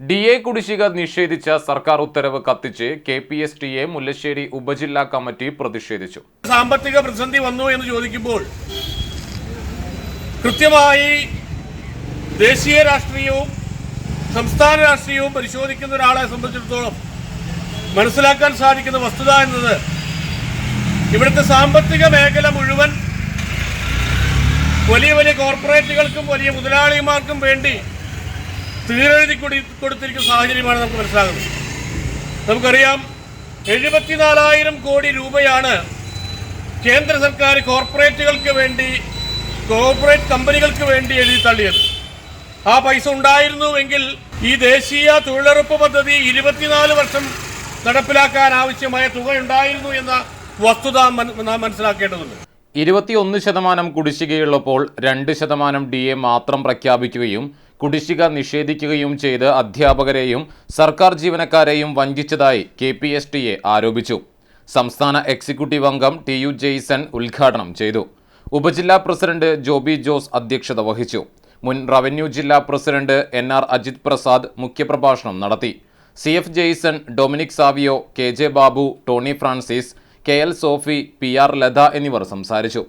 D A കുടിശ്ശിക നിഷേധിച്ച സർക്കാർ ഉത്തരവ് കത്തിച്ച് K P S T A Mullassery ഉപജില്ലാ കമ്മിറ്റി പ്രതിഷേധിച്ചു. സാമ്പത്തിക പ്രതിസന്ധി വന്നു എന്ന് ചോദിക്കുമ്പോൾ കൃത്യമായി ദേശീയ രാഷ്ട്രീയവും സംസ്ഥാന രാഷ്ട്രീയവും പരിശോധിക്കുന്ന ഒരാളെ സംബന്ധിച്ചിടത്തോളം മനസ്സിലാക്കാൻ സാധിക്കുന്ന വസ്തുത എന്നത് ഇവിടുത്തെ സാമ്പത്തിക മേഖല മുഴുവൻ വലിയ വലിയ കോർപ്പറേറ്റുകൾക്കും വലിയ മുതലാളിമാർക്കും വേണ്ടി തീരെഴുതി കൊടു കൊടുത്തിരിക്കുന്ന സാഹചര്യമാണ് നമുക്ക് മനസ്സിലാകുന്നത്. നമുക്കറിയാം എഴുപത്തിനാലായിരം കോടി രൂപയാണ് കേന്ദ്ര സർക്കാർ കോർപ്പറേറ്റുകൾക്ക് വേണ്ടി കോർപ്പറേറ്റ് കമ്പനികൾക്ക് വേണ്ടി എഴുതി തള്ളിയത്. ആ പൈസ ഉണ്ടായിരുന്നുവെങ്കിൽ ഈ ദേശീയ തൊഴിലുറപ്പ് പദ്ധതി ഇരുപത്തിനാല് വർഷം നടപ്പിലാക്കാൻ ആവശ്യമായ തുക ഉണ്ടായിരുന്നു എന്ന വസ്തുത നാം മനസ്സിലാക്കേണ്ടതുണ്ട്. ഇരുപത്തിയൊന്ന് ശതമാനം കുടിശ്ശികയുള്ളപ്പോൾ രണ്ട് ശതമാനം ഡി എ മാത്രം പ്രഖ്യാപിക്കുകയും കുടിശ്ശിക നിഷേധിക്കുകയും ചെയ്ത് അധ്യാപകരെയും സർക്കാർ ജീവനക്കാരെയും വഞ്ചിച്ചതായി കെ പി എസ് ആരോപിച്ചു. സംസ്ഥാന എക്സിക്യൂട്ടീവ് അംഗം ടി യു ജെയ്സൺ ഉദ്ഘാടനം ചെയ്തു. ഉപജില്ലാ പ്രസിഡന്റ് ജോബി ജോസ് അധ്യക്ഷത വഹിച്ചു. മുൻ റവന്യൂ ജില്ലാ president N R Ajith Prasad മുഖ്യപ്രഭാഷണം നടത്തി. C F Jaison Dominic Savio K J Babu Tony Francis K L Sophy P R Latha എന്നിവർ സംസാരിച്ചു.